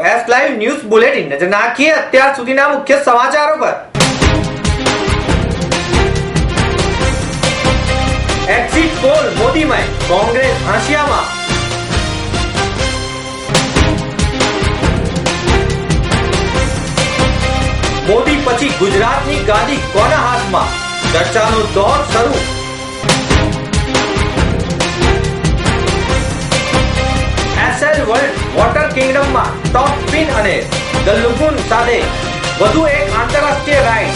S live news bulletin નજર નાખીએ અત્યાર સુધીના મુખ્ય સમાચારો પર. એક્ઝિટ પોલ મોદીમય, કોંગ્રેસ હાંસિયામાં. મોદી પછી ગુજરાતની ગાદી કોના હાથમાં? ચર્ચાનો દોર શરૂ. કિંગડમમાં ટોપ સ્પિન અને ધ લુગુન સાથે વધુ એક આંતરરાષ્ટ્રીય રાઇડ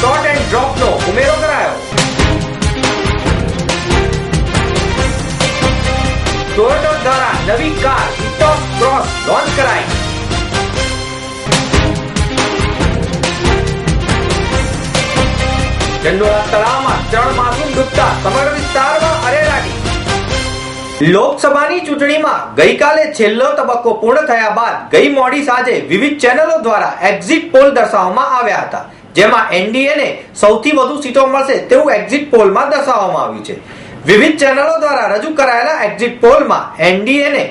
શોર્ટ એન્ડ ડ્રોપનો ઉમેરો કરાયો. ટોયોટો દ્વારા નવી કાર ઇટોસ ક્રોસ લોન્ચ કરાઈ. ચંડોળા તળાવમાં ત્રણ માસૂમ ડૂબતા સમગ્ર વિસ્તારમાં અરેરાટી. લોકસભાની ચૂંટણીમાં ગઈકાલે છેલ્લો તબક્કો પૂર્ણ થયા બાદ ગઈ મોડી સાંજે વિવિધ ચેનલો દ્વારા એક્ઝિટ પોલ દર્શાવવામાં આવ્યા હતા. જેમાં એનડીએને સૌથી વધુ સીટો મળશે તેવું એક્ઝિટ પોલમાં દર્શાવવામાં આવ્યું છે. વિવિધ ચેનલો દ્વારા રજૂ કરાયેલા એક્ઝિટ પોલમાં એનડીએને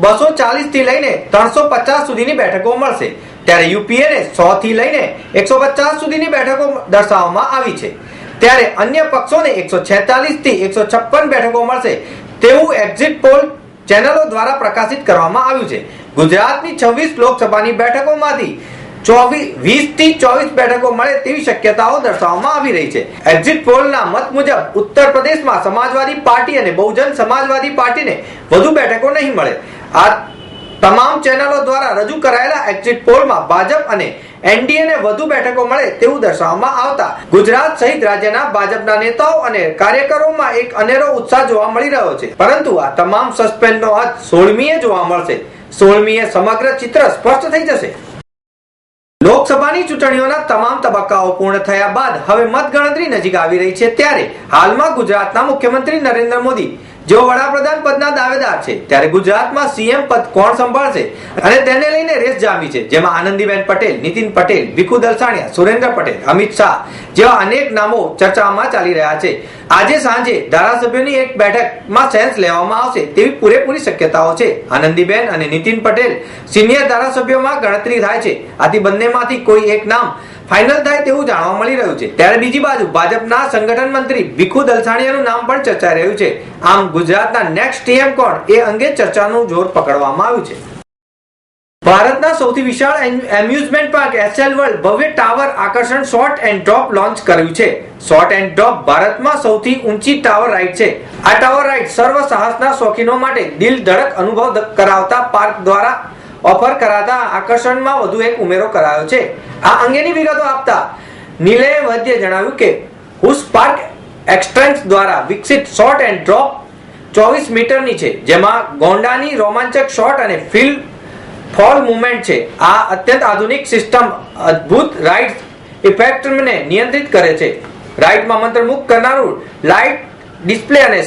બસો ચાલીસથી લઈને ત્રણસો પચાસ સુધીની બેઠકો મળશે. ત્યારે યુપીએને સો થી લઈને એકસો પચાસ સુધીની બેઠકો દર્શાવવામાં આવી છે. ત્યારે અન્ય પક્ષોને એકસો છેતાલીસથી એકસો છપ્પન બેઠકો મળશે. તેવું એક્ઝિટ પોલ ચેનલો દ્વારા પ્રકાશિત કરવામાં આવ્યું છે. ગુજરાતની છવ્વીસ લોકસભાની બેઠકોમાંથી ચોવીસ વીસથી ચોવીસ બેઠકો મળે તેવી શક્યતાઓ દર્શાવવામાં આવી રહી છે. એક્ઝિટ પોલના મત મુજબ ઉત્તર પ્રદેશમાં સમાજવાદી પાર્ટી અને બહુજન સમાજવાદી પાર્ટીને વધુ બેઠકો નહીં મળે. આ તમામ ચેનલો દ્વારા રજૂ કરાયેલા એક્ઝિટ પોલમાં ભાજપ અને એનડીએને વધુ બેઠકો મળે તેવું દર્શાવવામાં આવતા ગુજરાત સહિત રાજ્યના ભાજપના નેતાઓ અને કાર્યકરોમાં એક અનેરો ઉત્સાહ જોવા મળી રહ્યો છે. પરંતુ આ તમામ સસ્પેન્ડનો અંત સોળમીએ જોવા મળશે. સોળમીએ સમગ્ર ચિત્ર સ્પષ્ટ થઈ જશે. લોકસભાની ચૂંટણીઓના તમામ તબક્કાઓ પૂર્ણ થયા બાદ હવે મતગણતરી નજીક આવી રહી છે ત્યારે હાલમાં ગુજરાતના મુખ્યમંત્રી નરેન્દ્ર મોદી જેઓ વડાપ્રધાન પદના દાવેદાર છે, ત્યારે ગુજરાતમાં સીએમ પદ કોણ સંભાળશે? અને તેને લઈને રેસ જામી છે, જેમાં આનંદીબેન પટેલ, નીતિન પટેલ, ભીખુ દલસાણિયા, સુરેન્દ્ર પટેલ, અમિત શાહ જેવા અનેક નામો ચર્ચામાં ચાલી રહ્યા છે. આજે સાંજે ધારાસભ્યોની એક બેઠકમાં સેન્સ લેવામાં આવશે તેવી પૂરેપૂરી શક્યતાઓ છે. આનંદીબેન અને નીતિન પટેલ સિનિયર ધારાસભ્યોમાં ગણતરી થાય છે. આથી બંનેમાંથી કોઈ એક નામ ફાઇનલ થાય તેવું જાણવા મળી રહ્યું છે. ત્યારે બીજી બાજુ ભાજપના સંગઠન મંત્રી ભીખુ દલસાણીયાનું નામ પણ ચર્ચાઈ રહ્યું છે. આમ ગુજરાતના નેક્સ્ટ ટીએમ કોણ એ અંગે ચર્ચાનું જોર પકડવામાં આવ્યું છે. ભારતના સૌથી વિશાળ એમ્યુઝમેન્ટ પાર્ક એસએલ વર્લ્ડ ભવ્ય ટાવર આકર્ષણ શોર્ટ એન્ડ ડ્રોપ લોન્ચ કર્યું છે. શોર્ટ એન્ડ ડ્રોપ ભારતમાં સૌથી ઊંચી ટાવર રાઇડ છે. આ ટાવર રાઇડ સર્વ સાહસના શોખીનો માટે દિલ ધડક અનુભવ કરાવતા પાર્ક દ્વારા ઓફર કરાતા આકર્ષણમાં વધુ એક ઉમેરો કરાયો છે. આ અંગેની વિગતો આપતા નીલે વૈદ્ય જણાવ્યું કે હુસ પાર્ક એક્સટ્રેન્સ દ્વારા વિકસિત શોર્ટ એન્ડ ડ્રોપ ચોવીસ મીટરની છે, જેમાં ગોંડાની રોમાંચક શોટ અને ફિલ ફોલ મુવમેન્ટ છે. આ અત્યંત આધુનિક સિસ્ટમ અદ્ભુત રાઇડ ઇફેક્ટને નિયંત્રિત કરે છે. રાઇડમાં મંત્રમુગ્ધ કરનારું લાઇટ ડિસ્પ્લે અને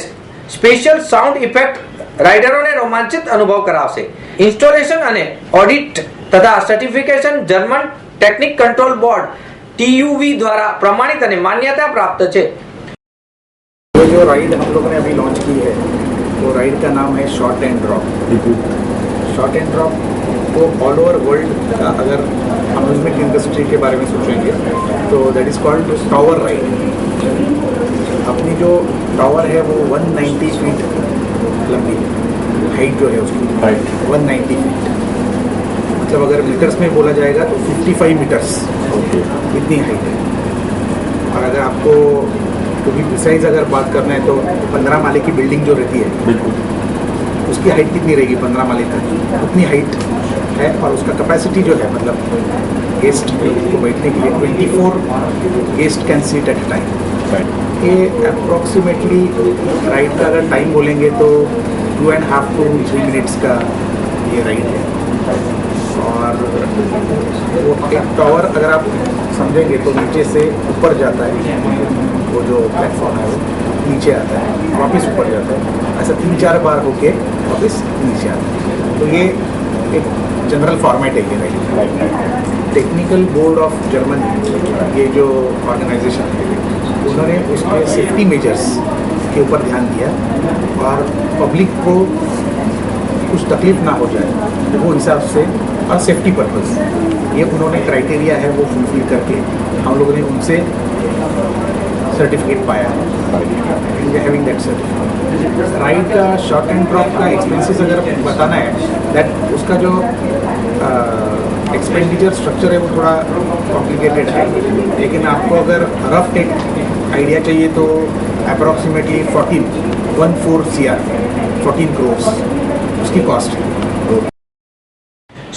સ્પેશિયલ સાઉન્ડ ઇફેક્ટ રાઇડરોને રોમાંચિત અનુભવ કરાવશે ઇન્સ્ટોલેશન અને ઓડિટ તથા certification German technique control board TUV દ્વારા પ્રમાણિત અને માન્યતા પ્રાપ્ત છે ये जो राइड हम लोगों ने अभी लॉन्च की है वो राइड का नाम है short and drop short and drop को ऑल ओवर वर्ल्ड का अगर अम्यूजमेंट इंडस्ट्री के बारे में सोचेंगे तो that is called tower ride अपनी जो टावर है वो 190 फीट लंबी। हाइट जो है उसकी। Height. 190 फीट मतलब अगर मीटर्स में बोला जाएगा तो 55 मीटर्स इतनी हाइट है। और अगर आपको क्योंकि प्रिसाइज अगर बात करना है तो पंद्रह माले की बिल्डिंग जो रहती है बिल्कुल। उसकी हाइट कितनी रहेगी पंद्रह माले तक? उतनी हाइट है और उसका कैपेसिटी जो है मतलब गेस्ट को बैठने के लिए twenty four guest can seat at time ये अप्रोक्सीमेटली राइड का अगर टाइम बोलेंगे तो two and half two three minutes का ये राइड है। और वो एक टावर अगर आप समझेंगे तो नीचे से ऊपर जाता है। वो जो प्लेटफॉर्म है वो नीचे आता है, वापस ऊपर जाता है। ऐसा तीन चार बार होके वापस नीचे आता है। तो ये एक जनरल फॉर्मेट है ये ride technical board of Germany ये जो ऑर्गेनाइजेशन है। उन्होंने उसमें सेफ्टी मेजर्स के ऊपर ध्यान दिया और पब्लिक को कुछ तकलीफ़ ना हो जाए, वो हिसाब से और सेफ्टी पर्पज ये उन्होंने क्राइटेरिया है वो फुलफिल करके हम लोगों ने उनसे सर्टिफिकेट पाया। हैविंग दैट सर्टिफिकेट राइड का शॉर्ट एंड ड्रॉप का एक्सपेंसेस अगर बताना है दैट उसका जो एक्सपेंडिचर स्ट्रक्चर है वो थोड़ा कॉम्प्लिकेटेड है। लेकिन आपको अगर रफ एक आइडिया चाहिए तो approximately fourteen one four C R fourteen crores उसकी कॉस्ट है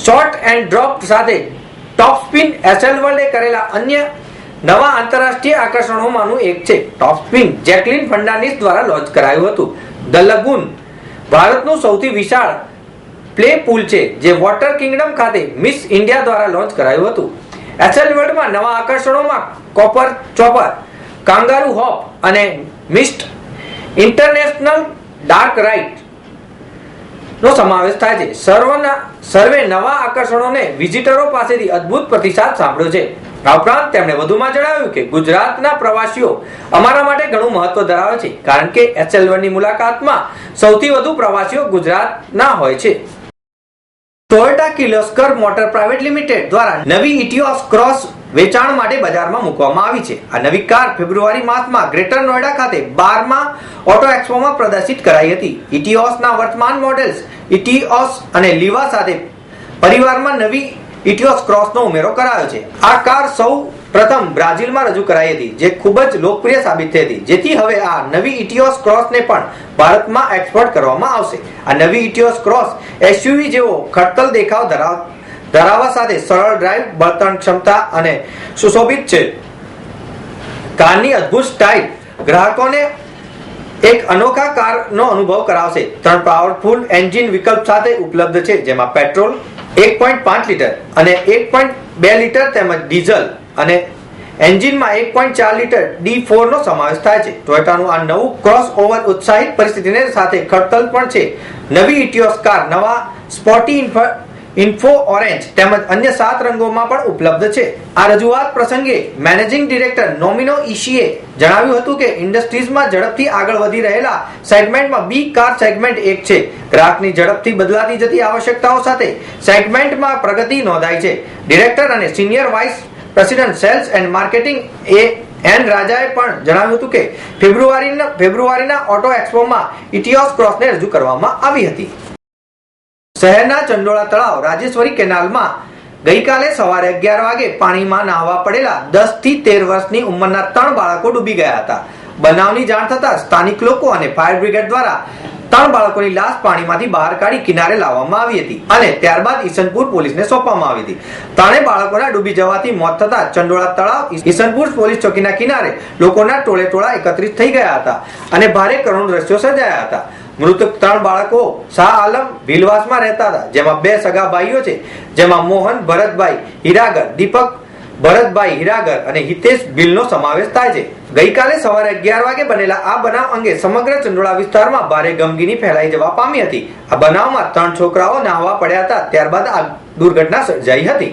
શોર્ટ એન્ડ ડ્રોપ સાથે ટોપ સ્પિન એસએલ વર્લ્ડે કરેલા અન્ય નવા આંતરરાષ્ટ્રીય આકર્ષણોમાંનું એક છે ટોપ સ્પિન જેકલિન ફર્નાન્ડિસ દ્વારા લોન્ચ કરાયું હતું ધ લગુન ભારતનું સૌથી વિશાળ પ્લે પુલ છે જે વોટર કિંગડમ ખાતે મિસ ઇન્ડિયા દ્વારા લોન્ચ કરાયું હતું એસએલ વર્લ્ડમાં નવા આકર્ષણોમાં કોપર ચોપર કાંગારુ હોપ અને મિસ્ટ ઇન્ટરનેશનલ ડાર્ક રાઇટ નો સમાવેશ થાય છે. સર્વના, સર્વે નવા આકર્ષણોને વિઝિટરો પાસેથી અદ્ભુત પ્રતિસાદ સાંભળ્યો છે. આ ઉપરાંત તેમણે વધુમાં જણાવ્યું કે ગુજરાતના પ્રવાસીઓ અમારા માટે ઘણું મહત્વ ધરાવે છે, કારણ કે એચએલ વનની મુલાકાતમાં સૌથી વધુ પ્રવાસીઓ ગુજરાતના હોય છે. Toyota Kirloskar motor private limited દ્વારા નવી ઇટિયોસ ક્રોસ વેચાણ માટે બજારમાં મૂકવામાં આવી છે. આ નવી કાર ફેબ્રુઆરી માસમાં ગ્રેટર નોઈડા ખાતે બારમાં ઓટો એક્સપોમાં પ્રદર્શિત કરાઈ હતી. ઇટીઓસના વર્તમાન મોડેલ્સ ઇટીઓસ અને લીવા સાથે પરિવારમાં નવી ઇટીઓસ ક્રોસનો ઉમેરો કરાયો છે. આ કાર સૌ પ્રથમ બ્રાઝિલમાં રજૂ કરાઈ હતી, જે ખૂબ જ લોકપ્રિય સાબિત થઈ હતી. જેથી હવે આ નવી ઇટીઓસ ક્રોસને પણ ભારતમાં એક્સપોર્ટ કરવામાં આવશે. આ નવી ઇટીઓસ ક્રોસ એસયુવી જેવો ખડતલ દેખાવ ધરાવ ધરાવવા સાથે સરળ ડ્રાઈવ, બળતણ ક્ષમતા અને સુશોભિત છે. કારની અદ્ભુત સ્ટાઇલ ગ્રાહકોને એક અનોખા કારનો અનુભવ કરાવશે. ત્રણ પાવરફુલ એન્જિન વિકલ્પ સાથે ઉપલબ્ધ છે, જેમાં પેટ્રોલ એક પોઈન્ટ પાંચ લીટર અને એક પોઈન્ટ બે લીટર તેમજ ડીઝલ અને એન્જિનમાં એક પોઈન્ટ ચાર લીટર ડી ફોરનો સમાવેશ થાય છે. ટોયોટાનું આ નવું ક્રોસ ઓવર ઉત્સાહિત પરિસ્થિતિને સાથે ખડતલ પણ છે. નવી ઇટિયોસ કાર, નવા સ્પોટી ઇન્ફો ઓરેન્જ તેમજ અન્ય સાત રંગોમાં પણ ઉપલબ્ધ છે. આ રજૂઆત પ્રસંગે મેનેજિંગ ડિરેક્ટર નોમિનો ઈશીએ જણાવ્યું હતું કે ઇન્ડસ્ટ્રીઝમાં ઝડપથી આગળ વધી રહેલા સેગમેન્ટમાં બી કાર સેગમેન્ટ એક છે. ગ્રાહકની ઝડપથી બદલાતી જતી આવશ્યકતાઓ સાથે સેગમેન્ટમાં પ્રગતિ નોંધાઈ છે. ડિરેક્ટર અને senior vice president sales and marketing A N રાજાએ પણ જણાવ્યું હતું કે ફેબ્રુઆરીના ફેબ્રુઆરીના ઓટો એક્સપોમાં ઇટિયોસ ક્રોસને રજૂ કરવામાં આવી હતી. શહેરના ચંડોળા તળાવ રાજેશ્વરી કેનાલમાં ગઈકાલે સવારે અગિયાર વાગે પાણીમાં નાહવા પડેલા દસથી તેર વર્ષની ઉંમરના ત્રણ બાળકો ડૂબી ગયા હતા. બનાવની જાણ થતા સ્થાનિક લોકો અને ફાયર બ્રિગેડ દ્વારા ત્રણ બાળકોની લાશ પાણીમાંથી બહાર કાઢી કિનારે લાવવામાં આવી હતી અને ત્યારબાદ ઈસનપુર પોલીસને સોંપવામાં આવી હતી. ત્રણે બાળકોના ડૂબી જવાથી મોત થતા ચંડોળા તળાવ ઈસનપુર પોલીસ ચોકીના કિનારે લોકોના ટોળે ટોળા એકત્રિત થઈ ગયા હતા અને ભારે કરુણ દ્રશ્યો સર્જાયા હતા. મૃતક ત્રણ બાળકો શાહ આલમ ભીલવાસમાં રહેતા હતા, જેમાં બે સગા ભાઈઓ છે, જેમાં મોહન, ભરતભાઈ હિરાગર, દીપક, ભરતભાઈ હિરાગર અને હિતેશ ભીલનો સમાવેશ થાય છે. ગઈકાલે સવારે અગિયાર વાગે બનેલા આ બનાવ અંગે સમગ્ર ચંડોળા વિસ્તારમાં ભારે ગમગીની ફેલાઈ જવા પામી હતી. આ બનાવમાં ત્રણ છોકરાઓ નાહવા પડ્યા હતા, ત્યારબાદ આ દુર્ઘટના સર્જાઈ હતી.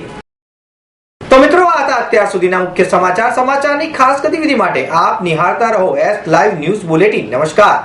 તો મિત્રો, આ હતા અત્યાર સુધીના મુખ્ય સમાચાર. સમાચારની ખાસ ગતિવિધિ માટે આપ નિહાળતા રહો એસ લાઈવ ન્યૂઝ બુલેટિન નમસ્કાર.